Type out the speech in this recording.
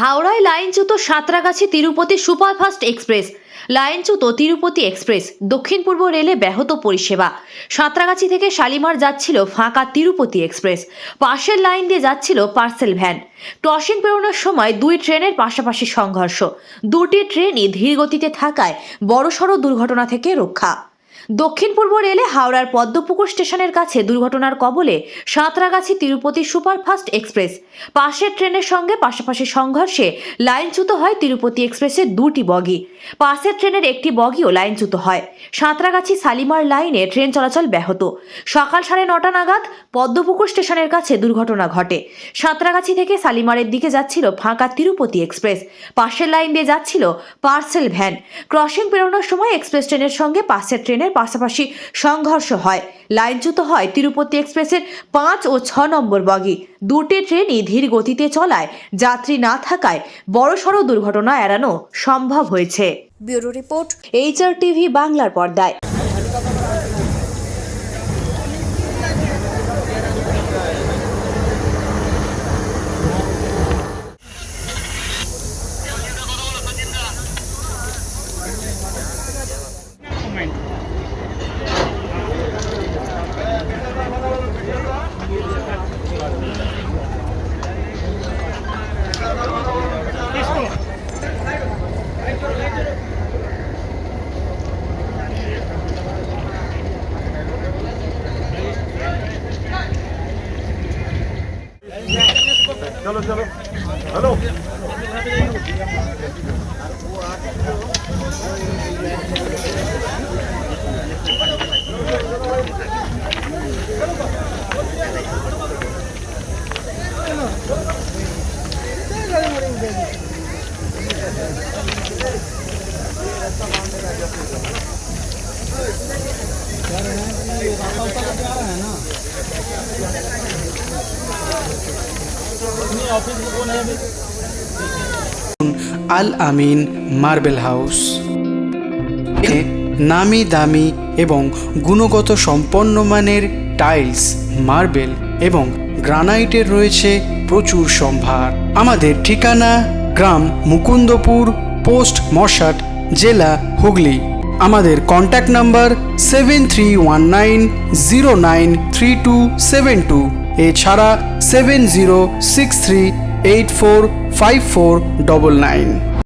হাওড়ায় লাইনচ্যুত Santragachi Tirupati superfast express. লাইনচ্যুত তিরুপতি এক্সপ্রেস, দক্ষিণ পূর্ব রেলে ব্যাহত পরিষেবা। সাঁতরাগাছি থেকে শালিমার যাচ্ছিল ফাঁকা তিরুপতি এক্সপ্রেস। পাশের লাইন দিয়ে যাচ্ছিল পার্সেল ভ্যান। ক্রসিং পেরোনোর সময় দুই ট্রেনের পাশাপাশি সংঘর্ষ। দুটি ট্রেনই ধীর গতিতে থাকায় বড়সড় দুর্ঘটনা থেকে রক্ষা। দক্ষিণ পূর্ব রেলে হাওড়ার পদ্মপুকুর স্টেশনের কাছে দুর্ঘটনার কবলে সাঁতরাগাছি তিরুপতি সুপারফাস্ট এক্সপ্রেস। পাশের ট্রেনের সঙ্গে পাশাপাশি সংঘর্ষে লাইনচ্যুত হয় তিরুপতি এক্সপ্রেসের দুটি বগি। পাশের ট্রেনের একটি বগিও লাইনচ্যুত হয়। সাঁতরাগাছি শালিমার লাইনে ট্রেন চলাচল ব্যাহত। সকাল সাড়ে নটা নাগাদ পদ্মপুকুর স্টেশনের কাছে দুর্ঘটনা ঘটে। সাঁতরাগাছি থেকে শালিমারের দিকে যাচ্ছিল ফাঁকা তিরুপতি এক্সপ্রেস। পাশের লাইন দিয়ে যাচ্ছিল পার্সেল ভ্যান। ক্রসিং পেরোনোর সময় এক্সপ্রেস ট্রেনের সঙ্গে পাশের ট্রেনের পাশাপাশি সংঘর্ষ হয়। লাইনচ্যুত হয় তিরুপতি এক্সপ্রেসের পাঁচ ও ছ নম্বর বগি। দুটি ট্রেনই ধীর গতিতে চলায় যাত্রী না থাকায় বড়সড় দুর্ঘটনা এড়ানো সম্ভব হয়েছে। ব্যুরো রিপোর্ট এইচআর টিভি বাংলার পর্দায়। चलो चलो hello Al Amin marble house. নামি দামি এবং গুণগত সম্পন্ন মানের টাইলস, মার্বেল এবং গ্রানাইটের রয়েছে প্রচুর সম্ভার। আমাদের ঠিকানা গ্রাম মুকুন্দপুর, পোস্ট মশাট, জেলা হুগলি। আমাদের contact number seven three one nine zero nine three two seven two. এছাড়া seven zero six three eight four five four double nine